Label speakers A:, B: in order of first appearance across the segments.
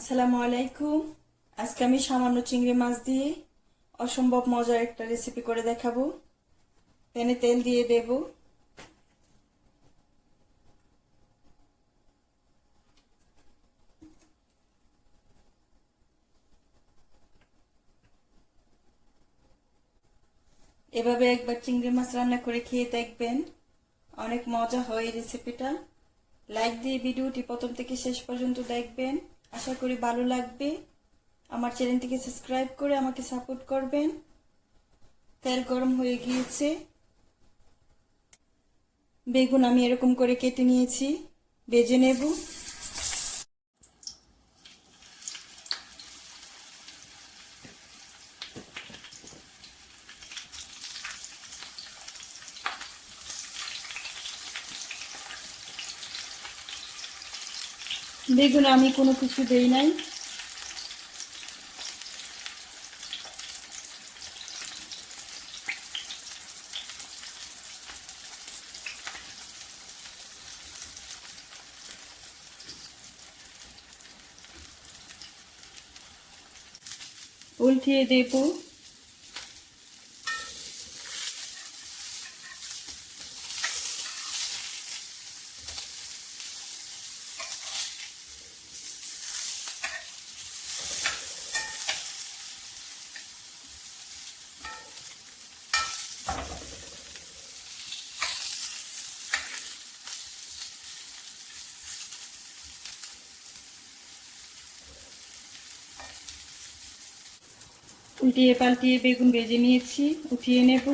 A: আসসালামু আলাইকুম। আজকে আমি সামান্য চিংড়ি মাছ দিয়ে অসম্ভব মজার একটা রেসিপি করে দেখাবো। প্যানে তেল দিয়ে দেব। এভাবে একবার চিংড়ি মাছ রান্না করে খেয়ে দেখবেন অনেক মজা হয় এই রেসিপিটা লাইক দিয়ে ভিডিওটি প্রথম থেকে শেষ পর্যন্ত দেখবেন। আশা করি ভালো লাগবে। আমার চ্যানেলটিকে সাবস্ক্রাইব করে আমাকে সাপোর্ট করবেন। তেল গরম হয়ে গিয়েছে। বেগুন আমি এরকম করে কেটে নিয়েছি। বেজে নেব। বেগুন আমি কোনো কিছু দেই নাই। উল্টিয়ে দেব উল্টিয়ে পাল্টিয়ে বেগুন ভেজে নিয়েছি, উঠিয়ে নেব।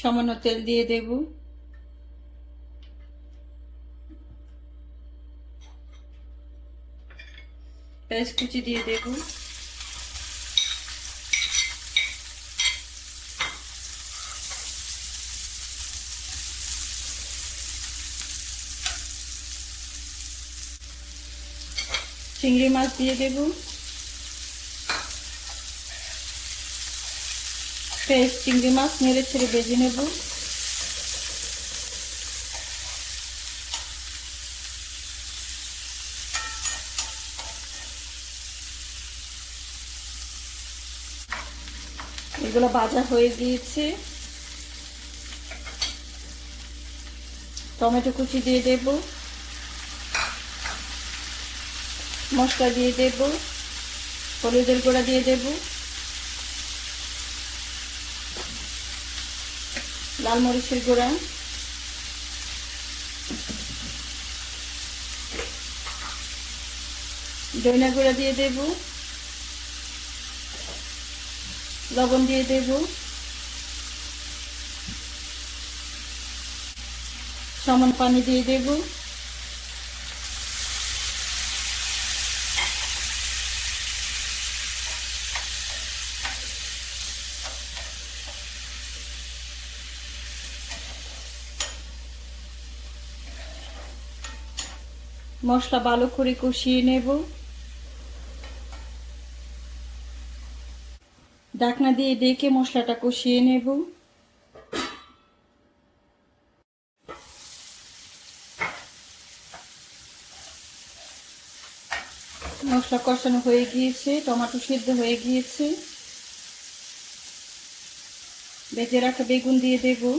A: সামান্য তেল দিয়ে দেব। পেঁয়াজ কুচি দিয়ে দেবো। চিংড়ি মাছ দিয়ে দেব। ফ্রেশ চিংড়ি মাছ নেড়ে ছেড়ে বেজে নেব। এগুলো ভাজা হয়ে গিয়েছে। টমেটো কুচি দিয়ে দেবো। মশলা দিয়ে দেব, হলুদের গুঁড়া দিয়ে দেব, লাল মরিচের গুঁড়া দইনা গুঁড়া দিয়ে দেব, লবণ দিয়ে দেব সমান পানি দিয়ে দেবো। মশলা ভালো করে কষিয়ে নেব। ডাকনা দিয়ে ডেকে মশলাটা কষিয়ে নেব। মশলা কষানো হয়ে গিয়েছে, টমেটো সিদ্ধ হয়ে গিয়েছে। বেজে রাখা বেগুন দিয়ে দেবো।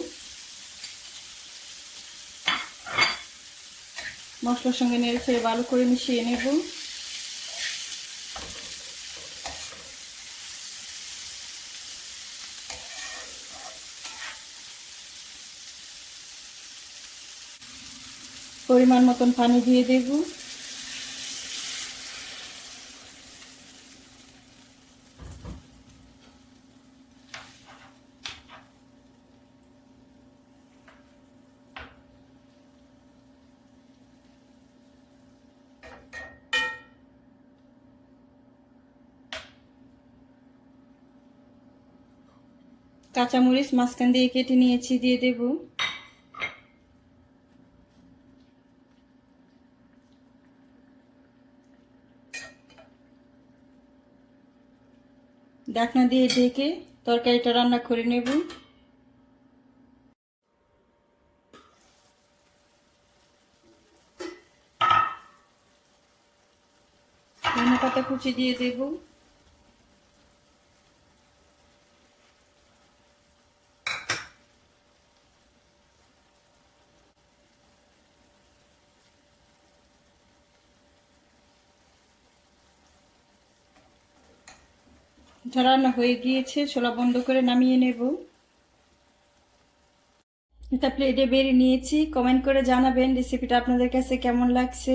A: মশলার সঙ্গে নেড়ে ছেড়ে ভালো করে মিশিয়ে নেব। পরিমাণ মতন পানি দিয়ে দেব। কাঁচামরিচ মাঝখান দিয়ে কেটে নিয়েছি, দিয়ে দেব। ডাকনা দিয়ে ঢেকে তরকারিটা রান্না করে নেব। ধনে পাতা কুচি দিয়ে দেবো। রান্না হয়ে গিয়েছে, ছোলা বন্ধ করে নামিয়ে নেব। এটা প্লেটে বেরিয়ে নিয়েছি। কমেন্ট করে জানাবেন রেসিপিটা আপনাদের কাছে কেমন লাগছে?